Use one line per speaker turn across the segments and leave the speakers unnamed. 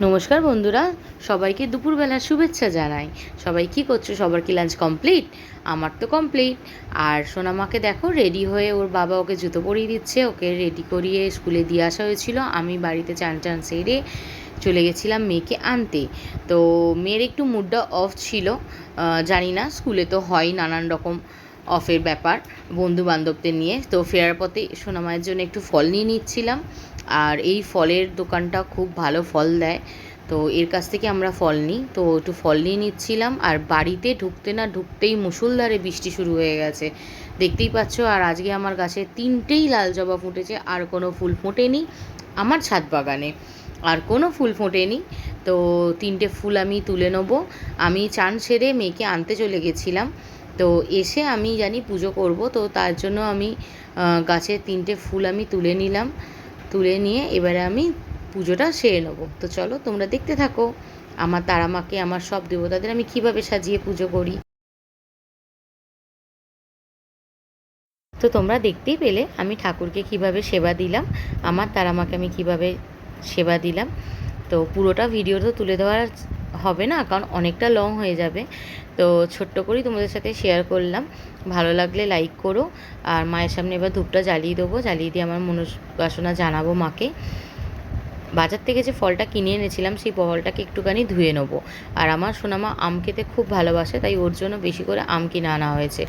নমস্কার বন্ধুরা, সবাইকে দুপুরবেলার শুভেচ্ছা জানাই। সবাই কি করছ? সবার কি লাঞ্চ কমপ্লিট আমার তো কমপ্লিট আর সোনামাকে দেখো রেডি হয়ে ওর বাবা ওকে জুতো পরিয়ে দিচ্ছে, ওকে রেডি করিয়ে স্কুলে দিয়ে আসা হয়েছিল। আমি বাড়িতে চান চান সেরে চলে গেছিলাম মেয়েকে আনতে। তো মেয়ের একটু মুডটা অফ ছিল। জানি না, স্কুলে তো হয় নানান রকম অফের ব্যাপার বন্ধু বান্ধবদের নিয়ে। তো ফেরার পথে সোনামায়ের জন্য একটু ফল নিয়ে নিচ্ছিলাম। আর এই ফলের দোকানটা খুব ভালো ফল দেয়। তো এর কাছ থেকে আমরা ফল নিই। তো একটু ফল নিয়ে নিচ্ছিলাম। আর বাড়িতে ঢুকতে না ঢুকতেই মুসুলধারে বৃষ্টি শুরু হয়ে গেছে। দেখতেই পাচ্ছ, আর আজকে আমার গাছে তিনটেই লাল জবা ফুটেছে। আর কোনো ফুল ফোটেনি আমার ছাদ বাগানে। আর কোনো ফুল ফোটেনি। তো তিনটে ফুল আমি তুলে নেব। আমি চান সেরে মেয়েকে আনতে চলে গেছিলাম। তো এসে আমি জানি পুজো করব। তো তার জন্য আমি গাছের তিনটে ফুল আমি তুলে নিলাম। তুলে নিয়ে এবারে আমি পুজোটা সেরে নেব। তো চলো তোমরা দেখতে থাকো, আমার তারা মাকে, আমার সব দেবতাদের আমি কীভাবে সাজিয়ে পুজো করি। তো তোমরা দেখতেই পেলে, আমি ঠাকুরকে কীভাবে সেবা দিলাম, আমার তারা মাকে আমি কীভাবে সেবা দিলাম। তো পুরোটা ভিডিও তো তুলে দেওয়ার হবে না, কারণ অনেকটা লং হয়ে যাবে। তো ছোট্ট করেই তোমাদের সাথে শেয়ার করলাম। ভালো লাগলে লাইক করো। আর মায়ের সামনে এবার ধূপটা জ্বালিয়ে দেবো। জ্বালিয়ে দিয়ে আমার মনোবাসনা জানাব মাকে। বাজার থেকে যে ফলটা কিনে এনেছিলাম, সেই ফলটাকে একটুখানি ধুয়ে নেব। আর আমার সোনামা আম খেতে খুব ভালোবাসে, তাই ওর জন্য বেশি করে আম কিনে আনা হয়েছে।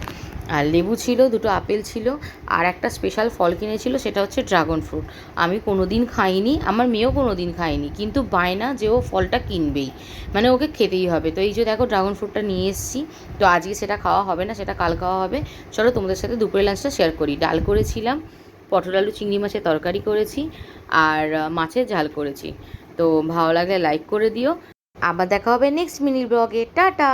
আর লেবু ছিল, দুটো আপেল ছিল, আর একটা স্পেশাল ফল কিনেছিল, সেটা হচ্ছে ড্রাগন ফ্রুট আমি কোনো দিন খাইনি, আমার মেয়েও কোনো দিন খায়নি, কিন্তু বায়না যে ও ফলটা কিনবেই। মানে ওকে খেতেই হবে। তো এই যে দেখো ড্রাগন ফ্রুটটা নিয়ে এসেছি, তো আজকে সেটা খাওয়া হবে না, সেটা কাল খাওয়া হবে। চলো তোমাদের সাথে দুপুরের লাঞ্চটা শেয়ার করি। ডাল করেছিলাম পটল, আলু, চিংড়ি মাছের তরকারি করেছি আর মাছের ঝাল করেছি। তো ভালো লাগলে লাইক করে দিও। আবার দেখা হবে নেক্সট মিনি ব্লগে টাটা!